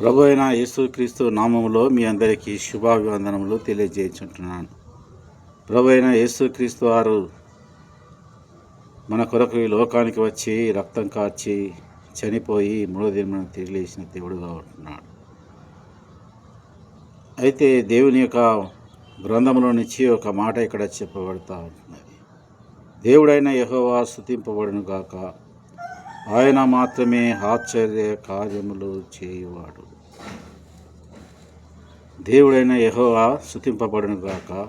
ప్రభు అయిన యేసుక్రీస్తు నామములో మీ అందరికీ శుభాభివందనములు తెలియజేయించుంటున్నాను. ప్రభు అయిన యేసుక్రీస్తు వారు మన కొరకు ఈ లోకానికి వచ్చి రక్తం కార్చి చనిపోయి మూడో తిరిగిలేసిన దేవుడుగా ఉంటున్నాడు. అయితే దేవుని యొక్క గ్రంథంలో నుంచి ఒక మాట ఇక్కడ చెప్పబడతా ఉంటున్నది దేవుడైన యహోవా స్థుతింపబడును గాక ఆయన మాత్రమే ఆశ్చర్య కార్యములు చేయువాడు. దేవుడైన యహోవా శుతింపబడును గాక.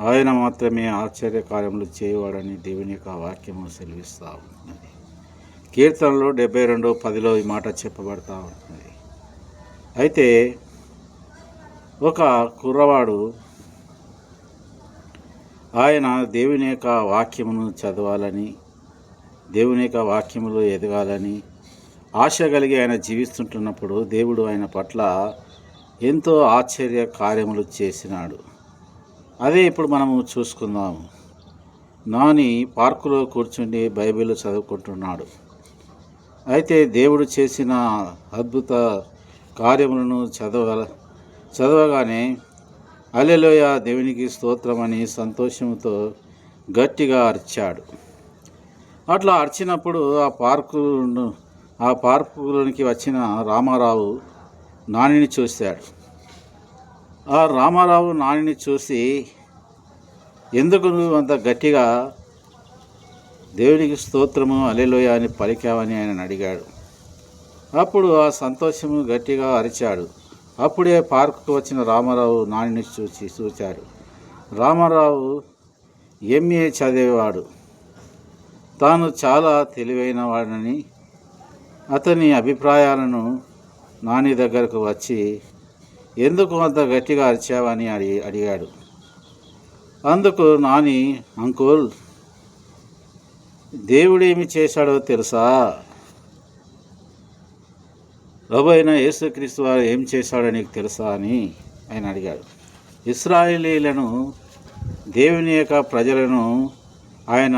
ఆయన మాత్రమే ఆశ్చర్య కార్యములు చేయువాడని దేవుని యొక్క వాక్యము సెలవిస్తూ ఉంటున్నది కీర్తనలో డెబ్బై రెండు పదిలో ఈ మాట చెప్పబడతా ఉంటుంది అయితే ఒక కుర్రవాడు ఆయన దేవుని యొక్క వాక్యమును చదవాలని దేవుని యొక్క వాక్యములో ఎదగాలని ఆశ కలిగి ఆయన జీవిస్తుంటున్నప్పుడు దేవుడు ఆయన పట్ల ఎంతో ఆశ్చర్య కార్యములు చేసినాడు. అదే ఇప్పుడు మనము చూసుకుందాము నాని పార్కులో కూర్చుండి బైబిల్ చదువుకుంటున్నాడు. అయితే దేవుడు చేసిన అద్భుత కార్యములను చదవ చదవగానే అలెలోయ దేవునికి స్తోత్రమని సంతోషంతో గట్టిగా అరిచాడు. అట్లా అరిచినప్పుడు ఆ పార్కు ఆ పార్కులోనికి వచ్చిన రామారావు నానిని చూశాడు. ఆ రామారావు నానిని చూసి ఎందుకు నువ్వు అంత గట్టిగా దేవుడికి స్తోత్రము అలెలోయ అని పలికావని ఆయన అడిగాడు. అప్పుడు ఆ సంతోషము గట్టిగా అరిచాడు. అప్పుడే పార్కుకు వచ్చిన రామారావు నానిని చూసి చూచాడు. రామారావు ఎంఏ చదివేవాడు. తాను చాలా తెలివైన వాడని అతని అభిప్రాయాలను నాని దగ్గరకు వచ్చి ఎందుకు అంత గట్టిగా అరిచావని అడి అడిగాడు. అందుకు నాని అంకుల్ దేవుడేమి చేశాడో తెలుసా? రబైన యేసుక్రీస్తు వారు ఏం చేశాడో నీకు తెలుసా? అని ఆయన అడిగాడు. ఇస్రాయేలీలను దేవుని యొక్క ప్రజలను ఆయన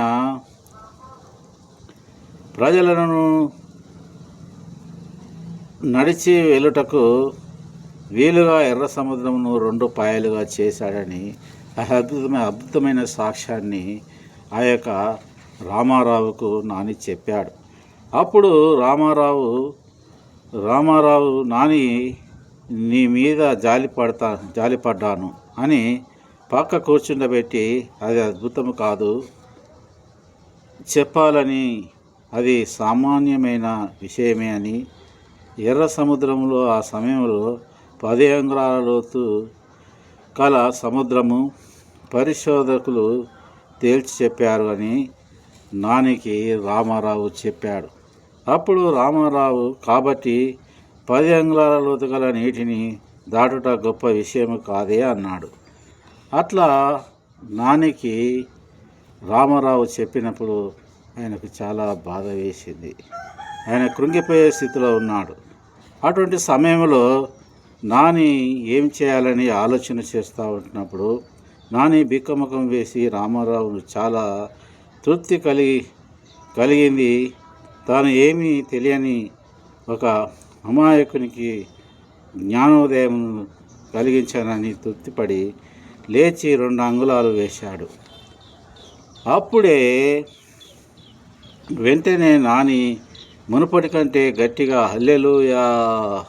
ప్రజలను నడిచి వెళ్ళుటకు వీలుగా ఎర్ర సముద్రమును రెండు పాయలుగా చేశాడని అద్భుతమైన అద్భుతమైన సాక్ష్యాన్ని ఆ యొక్క రామారావుకు నాని చెప్పాడు. అప్పుడు రామారావు రామారావు నాని నీ మీద జాలి పడతా జాలిపడ్డాను అని పక్క కూర్చుండబెట్టి అది అద్భుతము కాదు చెప్పాలని అది సామాన్యమైన విషయమే అని ఎర్ర సముద్రంలో ఆ సమయంలో పది అంగుళాల లోతు కల సముద్రము పరిశోధకులు తేల్చి చెప్పారు అని నానికి రామారావు చెప్పాడు. అప్పుడు రామారావు కాబట్టి పది అంగుళాల లోతు గల నీటిని దాటుట గొప్ప విషయం కాదే అన్నాడు. అట్లా నానికి రామారావు చెప్పినప్పుడు ఆయనకు చాలా బాధ వేసింది. ఆయన కృంగిపోయే స్థితిలో ఉన్నాడు. అటువంటి సమయంలో నాని ఏం చేయాలని ఆలోచన చేస్తూ ఉంటున్నప్పుడు నాని బిక్కముఖం వేసి రామారావును చాలా తృప్తి కలిగి కలిగింది. తాను ఏమీ తెలియని ఒక అమాయకునికి జ్ఞానోదయం కలిగించానని తృప్తిపడి లేచి రెండు అంగుళాలు వేశాడు. అప్పుడే వెంటనే నాని మునుపటి కంటే గట్టిగా హల్లెలుయా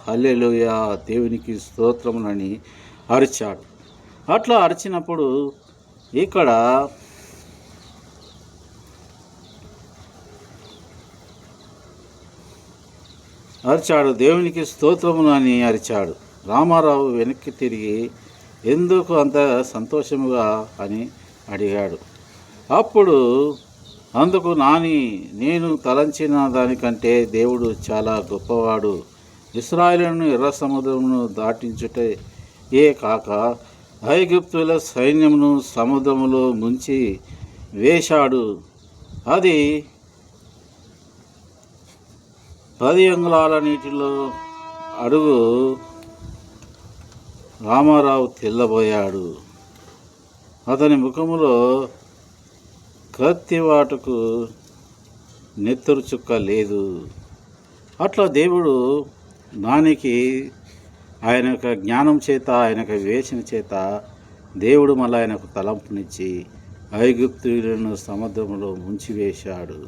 హల్లెలుయా దేవునికి స్తోత్రములని అరిచాడు. అట్లా అరిచినప్పుడు ఇక్కడ అరిచాడు దేవునికి స్తోత్రములు అని అరిచాడు. రామారావు వెనక్కి తిరిగి ఎందుకు అంత సంతోషముగా? అని అడిగాడు. అప్పుడు అందుకు నాని నేను తలంచిన దానికంటే దేవుడు చాలా గొప్పవాడు. ఇస్రాయలను ఎర్ర సముద్రమును దాటించుటే ఏ కాక ఐగుప్తుల సైన్యమును సముద్రములో ముంచి వేశాడు. అది పది అంగుళాల నీటిలో అడుగు రామారావు తెల్లబోయాడు. అతని ముఖములో కత్తివాటుకు నెత్తురు చుక్క లేదు. అట్లా దేవుడు దానికి ఆయన యొక్క జ్ఞానం చేత ఆయన యొక్క వివేచన చేత దేవుడు మళ్ళీ ఆయనకు తలంపునిచ్చి ఐగుప్తులను సముద్రంలో ముంచివేశాడు.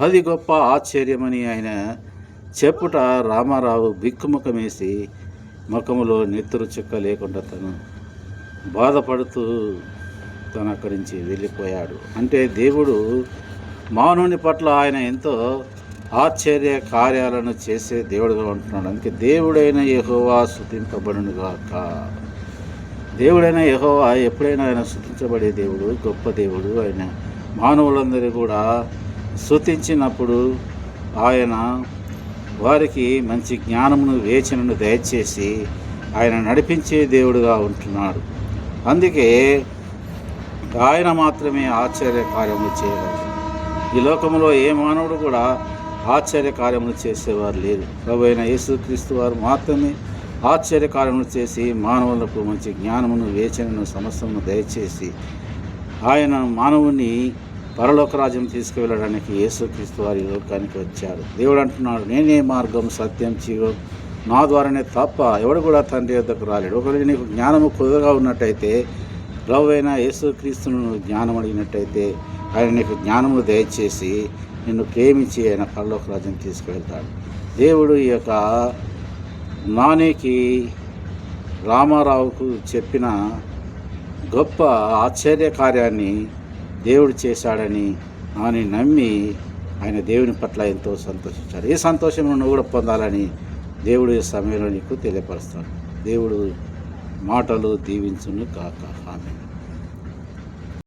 అది గొప్ప ఆశ్చర్యమని ఆయన చెప్పుట రామారావు బిక్కుముఖమేసి ముఖములో నెత్తురు చుక్క లేకుండా తను బాధపడుతూ తను అక్కడి నుంచి వెళ్ళిపోయాడు. అంటే దేవుడు మానవుని పట్ల ఆయన ఎంతో ఆశ్చర్య కార్యాలను చేసే దేవుడుగా ఉంటున్నాడు. అందుకే దేవుడైన యహోవా స్థుతింపబడును గాక. దేవుడైన యహోవా ఎప్పుడైనా ఆయన స్థుతించబడే దేవుడు గొప్ప దేవుడు ఆయన మానవులందరూ కూడా శృతించినప్పుడు ఆయన వారికి మంచి జ్ఞానమును వేచనను దయచేసి ఆయన నడిపించే దేవుడుగా ఉంటున్నాడు. అందుకే ఆయన మాత్రమే ఆశ్చర్య కార్యములు చేయగలరు. ఈ లోకంలో ఏ మానవుడు కూడా ఆశ్చర్య కార్యములు చేసేవారు లేరు ప్రభు అయిన యేసుక్రీస్తు వారు మాత్రమే ఆశ్చర్య కార్యములు చేసి మానవులకు మంచి జ్ఞానమును వేచనను సమస్తమును దయచేసి ఆయన మానవుని పరలోక రాజ్యం తీసుకువెళ్ళడానికి యేసుక్రీస్తు వారి లోకానికి వచ్చారు. దేవుడు అంటున్నాడు నేనే మార్గం సత్యం జీవం నా ద్వారానే తప్ప ఎవడు కూడా తండ్రి వద్దకు రాలేడు. ఒకవేళ నీకు జ్ఞానము కుదరగా ఉన్నట్టయితే ప్రభు అయిన యేసుక్రీస్తును జ్ఞానం అడిగినట్టయితే ఆయన నీకు జ్ఞానము దయచేసి నిన్ను ప్రేమించి ఆయన పరలోక రాజ్యం తీసుకువెళ్తాడు. దేవుడు ఈ యొక్క నానికి రామారావుకు చెప్పిన గొప్ప ఆశ్చర్య కార్యాన్ని దేవుడు చేశాడని నాని నమ్మి ఆయన దేవుని పట్ల ఎంతో సంతోషించాడు ఏ సంతోషం నువ్వు కూడా పొందాలని దేవుడు ఈ సమయంలో నీకు తెలియపరుస్తాడు. దేవుడు మాటలు దీవించును కాక. ఆమె